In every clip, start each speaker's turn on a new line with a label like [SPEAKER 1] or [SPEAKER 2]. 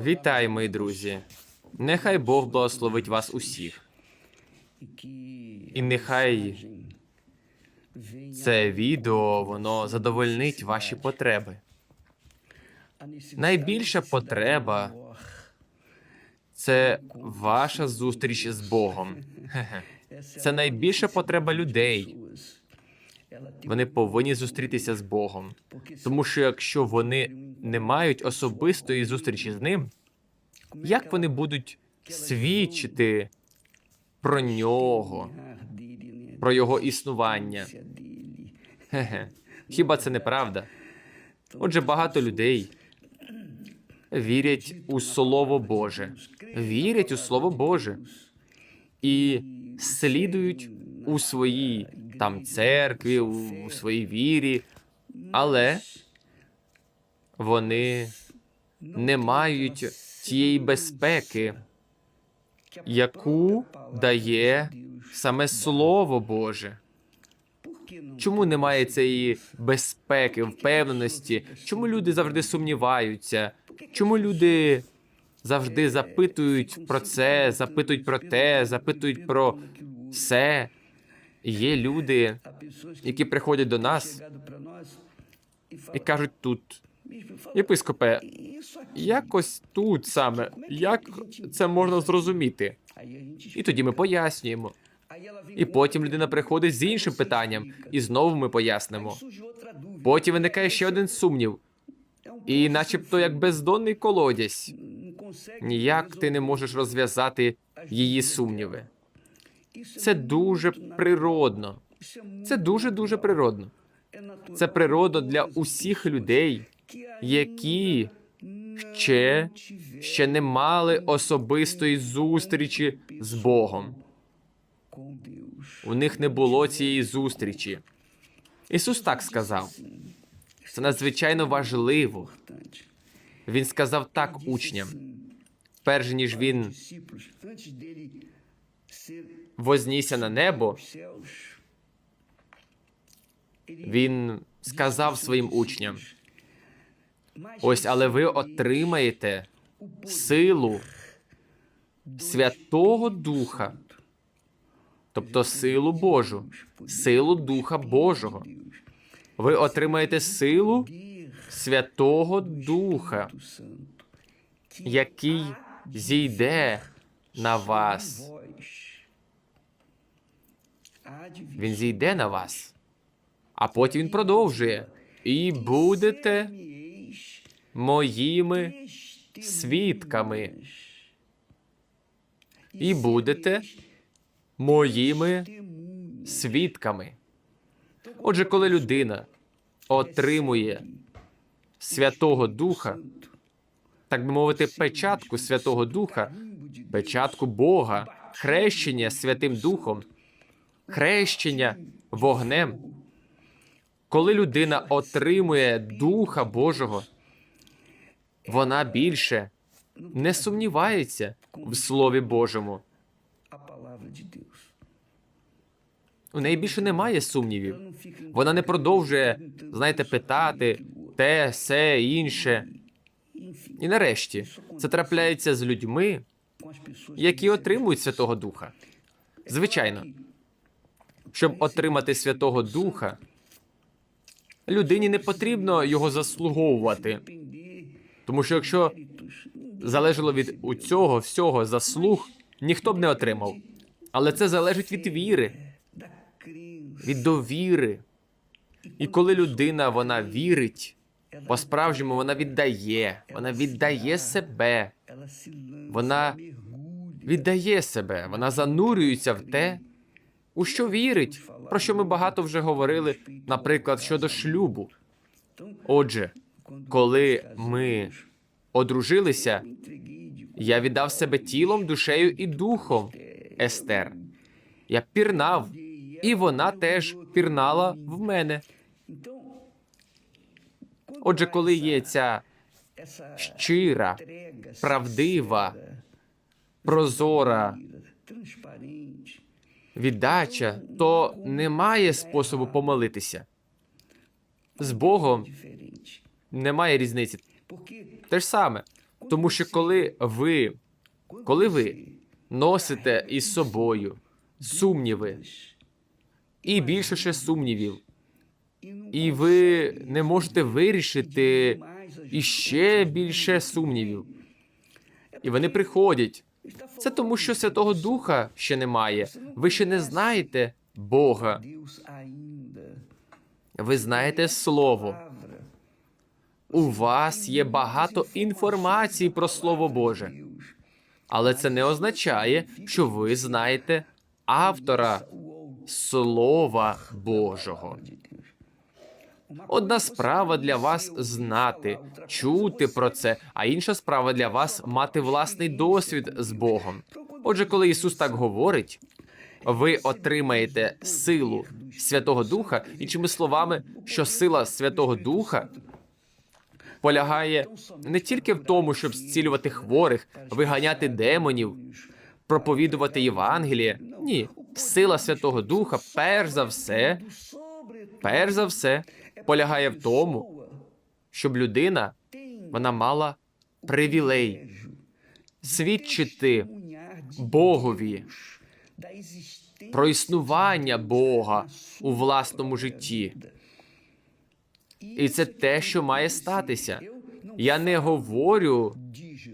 [SPEAKER 1] Вітаю, мої друзі. Нехай Бог благословить вас усіх.
[SPEAKER 2] І нехай
[SPEAKER 1] Це відео воно задовольнить ваші потреби.
[SPEAKER 2] найбільша потреба
[SPEAKER 1] Це ваша зустріч з Богом. Це найбільша потреба людей. Вони повинні зустрітися з Богом. Тому що якщо вони не мають особистої зустрічі з ним, як вони будуть свідчити про нього, про його існування? Хе-хе. Хіба це не правда? Отже, багато людей вірять у Слово Боже, вірять у Слово Боже і слідують у своїй там церкві, у своїй вірі, але вони не мають тієї безпеки, яку дає саме Слово Боже. Чому немає цієї безпеки, впевненості? Чому люди завжди сумніваються? Чому люди завжди запитують про це, запитують про те, запитують про все? Є люди, які приходять до нас і кажуть тут, єпископе, якось тут саме, як це можна зрозуміти? І тоді ми пояснюємо. І потім людина приходить з іншим питанням, і знову ми пояснимо. Потім виникає ще один сумнів, і начебто як бездонний колодязь. Ніяк ти не можеш розв'язати її сумніви. Це дуже природно. Це дуже дуже природно. Це природно для усіх людей, які ще, ще не мали особистої зустрічі з Богом. У них не було цієї зустрічі. Ісус так сказав. Це надзвичайно важливо. Він сказав так учням, перш ніж він вознісся на небо, він сказав своїм учням: ось, але ви отримаєте силу Святого Духа, тобто силу Божу, силу Духа Божого. Ви отримаєте силу Святого Духа, який зійде на вас. Він зійде на вас. А потім він продовжує. І будете моїми свідками. І будете моїми свідками. Отже, коли людина отримує Святого Духа, так би мовити, печатку Святого Духа, печатку Бога, хрещення Святим Духом, хрещення вогнем. Коли людина отримує Духа Божого, вона більше не сумнівається в Слові Божому. У неї більше немає сумнівів. Вона не продовжує, знаєте, питати те, все, інше. І нарешті це трапляється з людьми, які отримують Святого Духа. Звичайно, щоб отримати Святого Духа, людині не потрібно його заслуговувати. Тому що якщо залежало від у цього всього заслуг, ніхто б не отримав. Але це залежить від віри, від довіри. І коли людина вона вірить, по-справжньому вона віддає, вона віддає себе, вона віддає себе, вона занурюється в те, у що вірить, про що ми багато вже говорили, наприклад, щодо шлюбу. Отже, коли ми одружилися, я віддав себе тілом, душею і духом. Естер. Я пірнав, і вона теж пірнала в мене. Отже, коли є ця щира, правдива, прозора віддача, то немає способу помилитися. З Богом немає різниці. Те ж саме. Тому що коли ви, коли ви носите із собою сумніви і більше ще сумнівів, і ви не можете вирішити іще більше сумнівів, і вони приходять. Це тому, що Святого Духа ще немає. Ви ще не знаєте Бога. Ви знаєте Слово. У вас є багато інформації про Слово Боже, але це не означає, що ви знаєте автора Слова Божого. Одна справа для вас знати, чути про це, а інша справа для вас мати власний досвід з Богом. Отже, коли Ісус так говорить, ви отримаєте силу Святого Духа, іншими словами, що сила Святого Духа полягає не тільки в тому, щоб зцілювати хворих, виганяти демонів, проповідувати Євангеліє. Ні, сила Святого Духа, перш за все, перш за все, полягає в тому, щоб людина вона мала привілей свідчити Богові про існування Бога у власному житті. І це те, що має статися. Я не говорю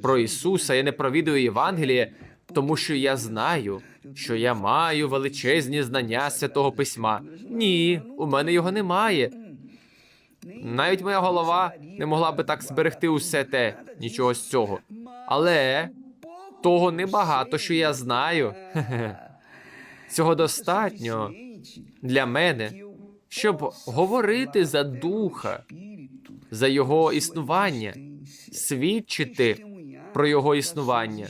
[SPEAKER 1] про Ісуса, я не провідую Євангеліє, тому що я знаю, що я маю величезні знання святого письма. Ні, у мене його немає. Навіть моя голова не могла би так зберегти усе те, нічого з цього. Але того небагато, що я знаю. Цього достатньо для мене, щоб говорити за духа, за його існування, свідчити про його існування,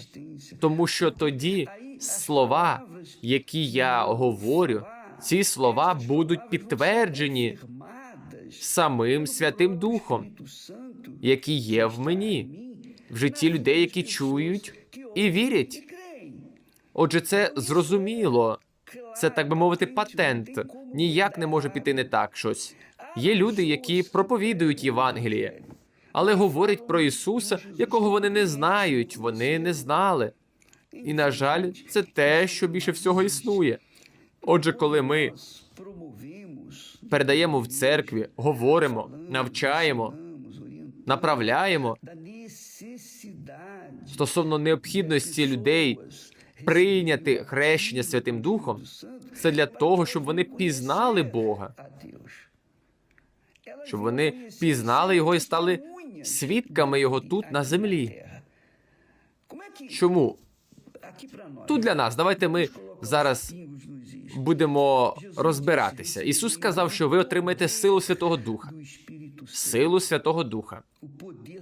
[SPEAKER 1] тому що тоді слова, які я говорю, ці слова будуть підтверджені самим Святим Духом, який є в мені, в житті людей, які чують і вірять. Отже, це зрозуміло. Це так би мовити, патент. Ніяк не може піти не так щось. Є люди, які проповідують Євангеліє, але говорять про Ісуса, якого вони не знають, вони не знали. І, на жаль, це те, що більше всього існує. Отже, коли ми передаємо в церкві, говоримо, навчаємо, направляємо стосовно необхідності людей прийняти хрещення Святим Духом, це для того, щоб вони пізнали Бога, щоб вони пізнали його і стали свідками його тут на землі. Чому? Тут для нас, давайте ми зараз будемо розбиратися. Ісус сказав, що ви отримаєте силу Святого Духа, силу Святого Духа,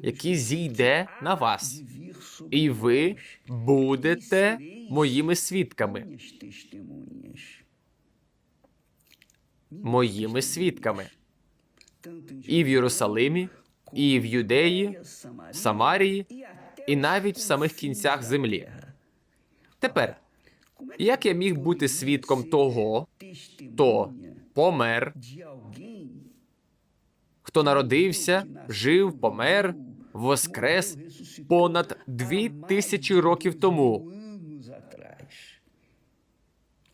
[SPEAKER 1] який зійде на вас, і ви будете моїми свідками. Моїми свідками і в Єрусалимі, і в Юдеї, Самарії, і навіть в самих кінцях землі. Тепер, як я міг бути свідком того, хто помер, хто народився, жив, помер, воскрес понад дві тисячі років тому?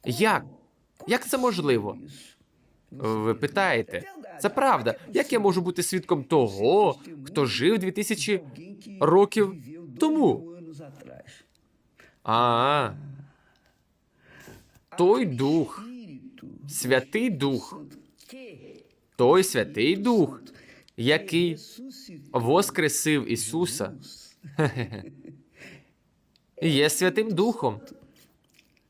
[SPEAKER 1] Як? Як це можливо? Ви питаєте, це правда. Як я можу бути свідком того, хто жив дві тисячі років тому? А, той дух, святий дух, той святий дух, який воскресив Ісуса, є Святим Духом,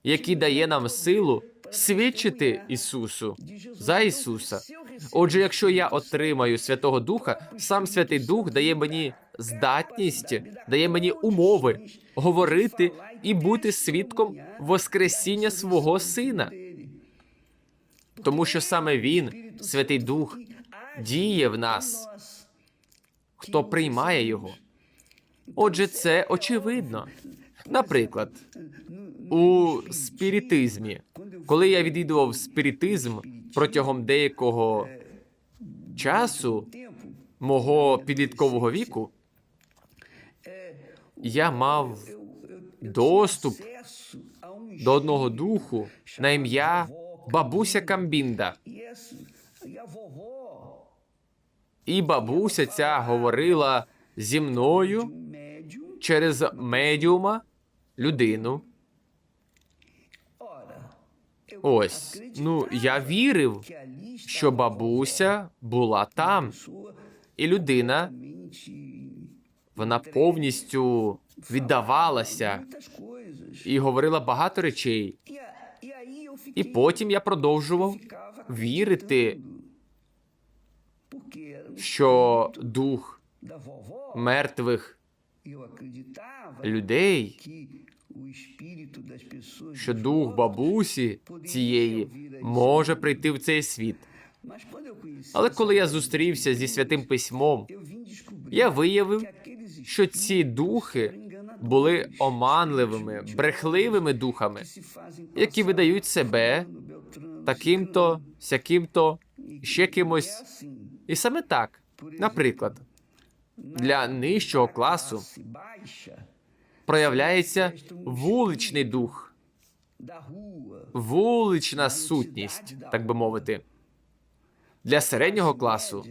[SPEAKER 1] який дає нам силу свідчити Ісусу за Ісуса. Отже, якщо я отримаю Святого Духа, сам Святий Дух дає мені здатність, дає мені умови говорити і бути свідком Воскресіння свого Сина. Тому що саме Він, Святий Дух, діє в нас, хто приймає його. Отже, це очевидно. Наприклад, у спіритизмі, коли я відвідував спіритизм протягом деякого часу мого підліткового віку, я мав доступ до одного духу на ім'я бабуся Камбінда. І бабуся ця говорила зі мною через медіума людину. Ось, ну я вірив, що бабуся була там, і людина вона повністю віддавалася і говорила багато речей. І потім я продовжував вірити, що дух мертвих людей, що дух бабусі цієї може прийти в цей світ. Але коли я зустрівся зі святим письмом, я виявив, що ці духи були оманливими, брехливими духами, які видають себе таким-то, сяким-то, ще кимось. І саме так, наприклад, для нижчого класу проявляється вуличний дух, вулична сутність, так би мовити. Для середнього класу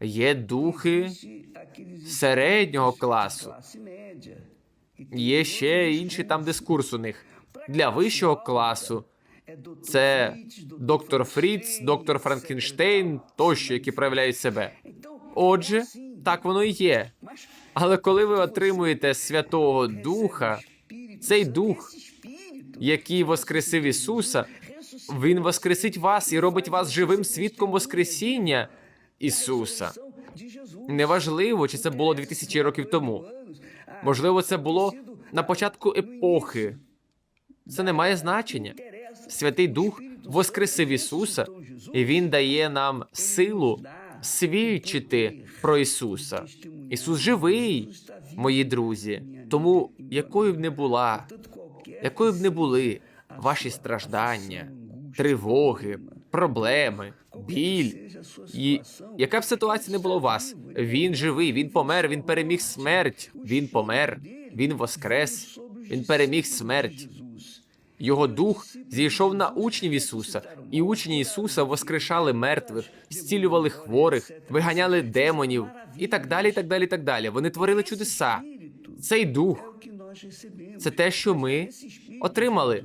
[SPEAKER 1] є духи середнього класу. Є ще інші там дискурс у них. Для вищого класу це доктор Фріц, доктор Франкенштейн тощо, які проявляють себе. Отже, так воно і є. Але коли ви отримуєте Святого Духа, цей дух, який воскресив Ісуса, Він воскресить вас і робить вас живим свідком Воскресіння Ісуса. Неважливо, чи це було 2000 років тому. Можливо, це було на початку епохи. Це не має значення. Святий Дух воскресив Ісуса, і Він дає нам силу свідчити про Ісуса. Ісус живий, мої друзі. Тому якою б не була, якою б не були ваші страждання, тривоги, проблеми, біль, і яка б ситуація не була у вас, він живий, він помер, він переміг смерть, він помер, він воскрес, він переміг смерть. Його дух зійшов на учнів Ісуса, і учні Ісуса воскрешали мертвих, зцілювали хворих, виганяли демонів і так далі. так далі, так далі. Вони творили чудеса. Цей дух це те, що ми отримали.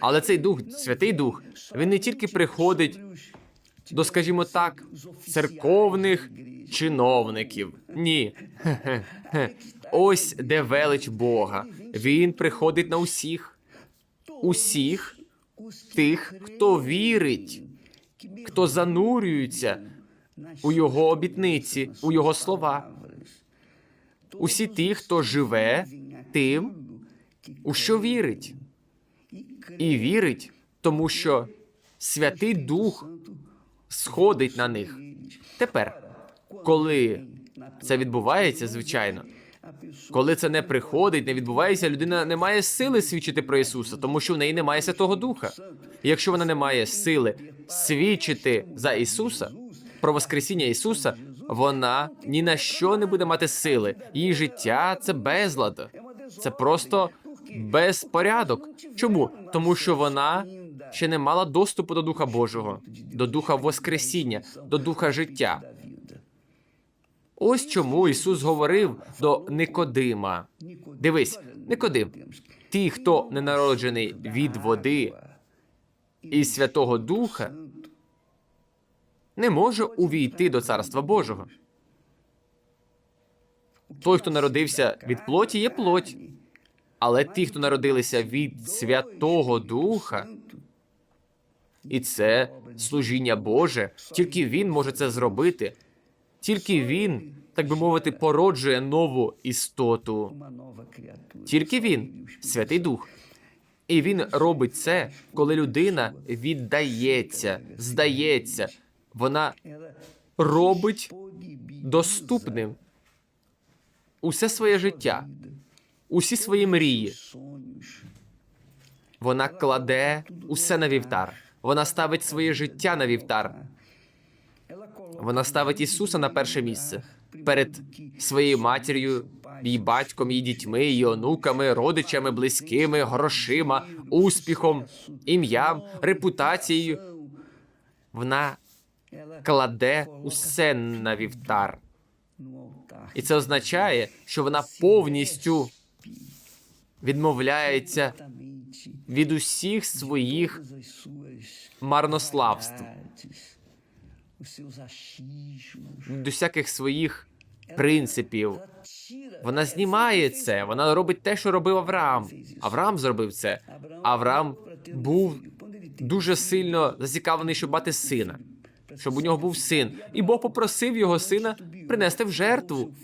[SPEAKER 1] Але цей дух, святий дух, він не тільки приходить до, скажімо так, церковних чиновників. Ні. Ось де велич Бога. Він приходить на усіх усіх тих, хто вірить, хто занурюється у його обітниці, у його слова. Усі ті, хто живе тим, у що вірить, і вірить, тому що Святий Дух сходить на них. Тепер, коли це відбувається, звичайно, коли це не приходить, не відбувається, людина не має сили свідчити про Ісуса, тому що в неї немає Святого Духа. І якщо вона не має сили свідчити за Ісуса, про Воскресіння Ісуса, вона ні на що не буде мати сили. Її життя це безлад, це просто безпорядок. Чому? Тому що вона ще не мала доступу до Духа Божого, до Духа Воскресіння, до Духа життя. Ось чому Ісус говорив до Никодима. Дивись, Никодим, ті, хто не народжений від води і Святого Духа, не може увійти до Царства Божого. Той, хто народився від плоті, є плоть. Але ті, хто народилися від Святого Духа, і це служіння Боже, тільки Він може це зробити. Тільки він, так би мовити, породжує нову істоту. Тільки він, Святий Дух. І він робить це, коли людина віддається, здається, вона робить доступним усе своє життя, усі свої мрії. Вона кладе усе на вівтар. Вона ставить своє життя на вівтар. Вона ставить Ісуса на перше місце перед своєю матір'ю, її батьком, її дітьми, її онуками, родичами, близькими, грошима, успіхом, ім'ям, репутацією. Вона кладе усе на вівтар. І це означає, що вона повністю відмовляється від усіх своїх марнославств, від всяких своїх принципів. Вона знімає це, вона робить те, що робив Авраам. Авраам зробив це. Авраам був дуже сильно зацікавлений, щоб мати сина, щоб у нього був син. І Бог попросив його сина принести в жертву.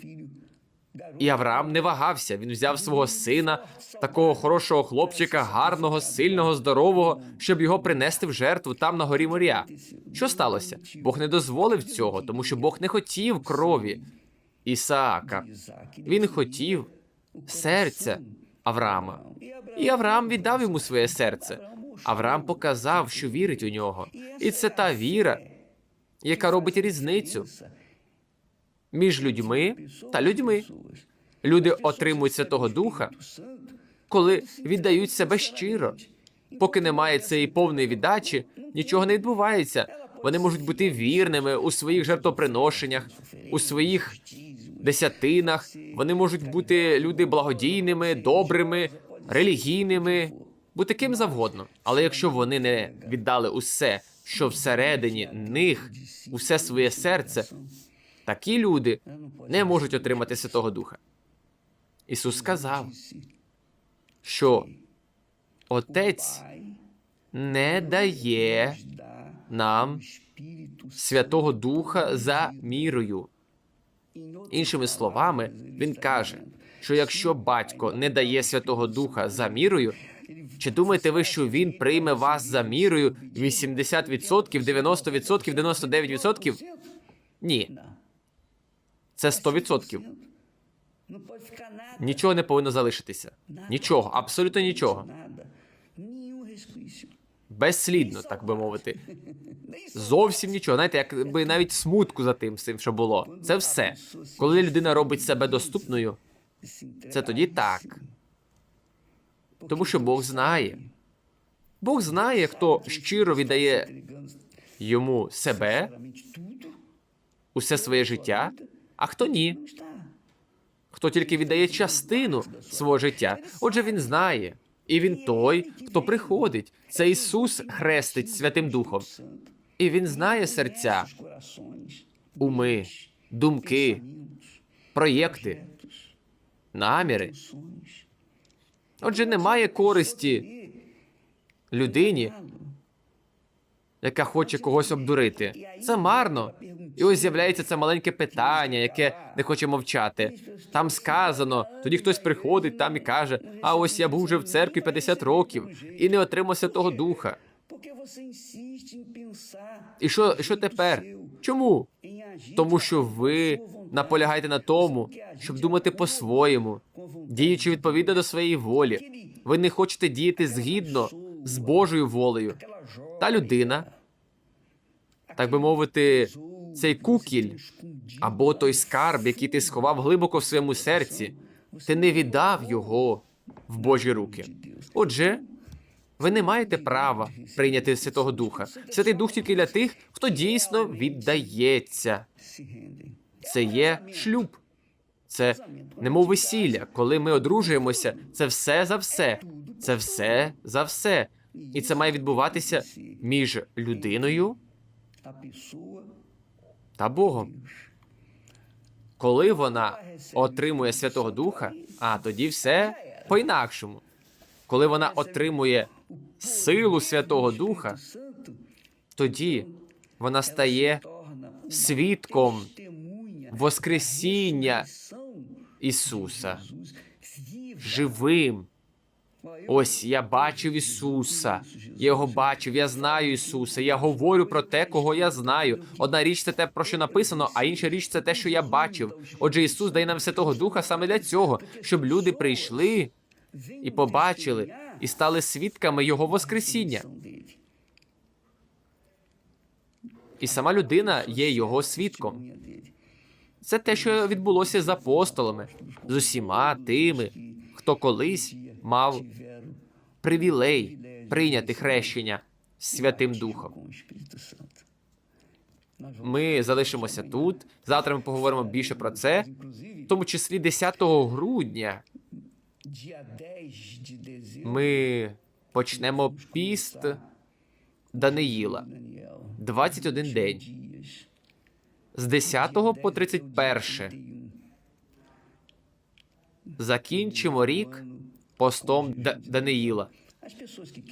[SPEAKER 1] І Авраам не вагався. Він взяв свого сина, такого хорошого хлопчика, гарного, сильного, здорового, щоб його принести в жертву там на горі моря. Що сталося? Бог не дозволив цього, тому що Бог не хотів крові Ісаака. Він хотів серця Авраама. І Авраам віддав йому своє серце. Авраам показав, що вірить у нього. І це та віра, яка робить різницю між людьми та людьми. Люди отримують Святого Духа, коли віддають себе щиро. Поки немає цієї повної віддачі, нічого не відбувається. Вони можуть бути вірними у своїх жертвоприношеннях, у своїх десятинах. Вони можуть бути люди благодійними, добрими, релігійними, бути ким завгодно. Але якщо вони не віддали усе, що всередині них, усе своє серце, такі люди не можуть отримати Святого Духа. Ісус сказав, що Отець не дає нам Святого Духа за мірою. Іншими словами, він каже, що якщо батько не дає Святого Духа за мірою, чи думаєте ви, що він прийме вас за мірою 80%, 90%, 99%? Ні, це 100%. Нічого не повинно залишитися. Нічого, абсолютно нічого. Безслідно, так би мовити. Зовсім нічого. Знаєте, якби навіть смутку за тим, цим, що було. Це все. Коли людина робить себе доступною, це тоді так. Тому що Бог знає. Бог знає, хто щиро віддає йому себе, усе своє життя, а хто ні. Хто тільки віддає частину свого життя. Отже, він знає. І він той, хто приходить. Це Ісус хрестить Святим Духом. І він знає серця, уми, думки, проєкти, наміри. Отже, немає користі людині, яка хоче когось обдурити. Це марно. І ось з'являється це маленьке питання, яке не хоче мовчати. Там сказано, тоді хтось приходить там і каже: А ось я був вже в церкві 50 років і не отримав Святого Духа. І що, що тепер? Чому? Тому що ви наполягаєте на тому, щоб думати по-своєму, діючи відповідно до своєї волі. Ви не хочете діяти згідно з Божою волею. Та людина, так би мовити, цей кукіль або той скарб, який ти сховав глибоко в своєму серці, ти не віддав його в Божі руки. Отже, ви не маєте права прийняти Святого Духа. Святий Дух тільки для тих, хто дійсно віддається. Це є шлюб. Це немов весілля. Коли ми одружуємося, це все за все. Це все за все. І це має відбуватися між людиною та Богом. Коли вона отримує Святого Духа, а тоді все по-інакшому. Коли вона отримує силу Святого Духа, тоді вона стає свідком Воскресіння Ісуса живим. Ось я бачив Ісуса, я його бачив, я знаю Ісуса. Я говорю про те, кого я знаю. Одна річ це те, про що написано, а інша річ це те, що я бачив. Отже, Ісус дає нам Святого Духа саме для цього, щоб люди прийшли і побачили, і стали свідками Його Воскресіння. І сама людина є його свідком. Це те, що відбулося з апостолами, з усіма тими, хто колись мав привілей прийняти хрещення Святим Духом. Ми залишимося тут. Завтра ми поговоримо більше про це, в тому числі 10 грудня. Ми почнемо піст Даниїла. 21 день. З 10 по 31. Закінчимо рік постом Да- Даниїла.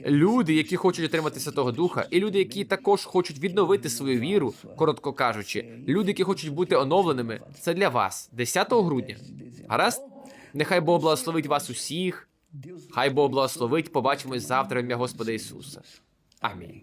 [SPEAKER 1] Люди, які хочуть отримати Святого Духа, і люди, які також хочуть відновити свою віру, коротко кажучи, люди, які хочуть бути оновленими, це для вас 10 грудня. Гаразд? Нехай Бог благословить вас усіх. Хай Бог благословить. Побачимось завтра в ім'я Господа Ісуса. Амінь.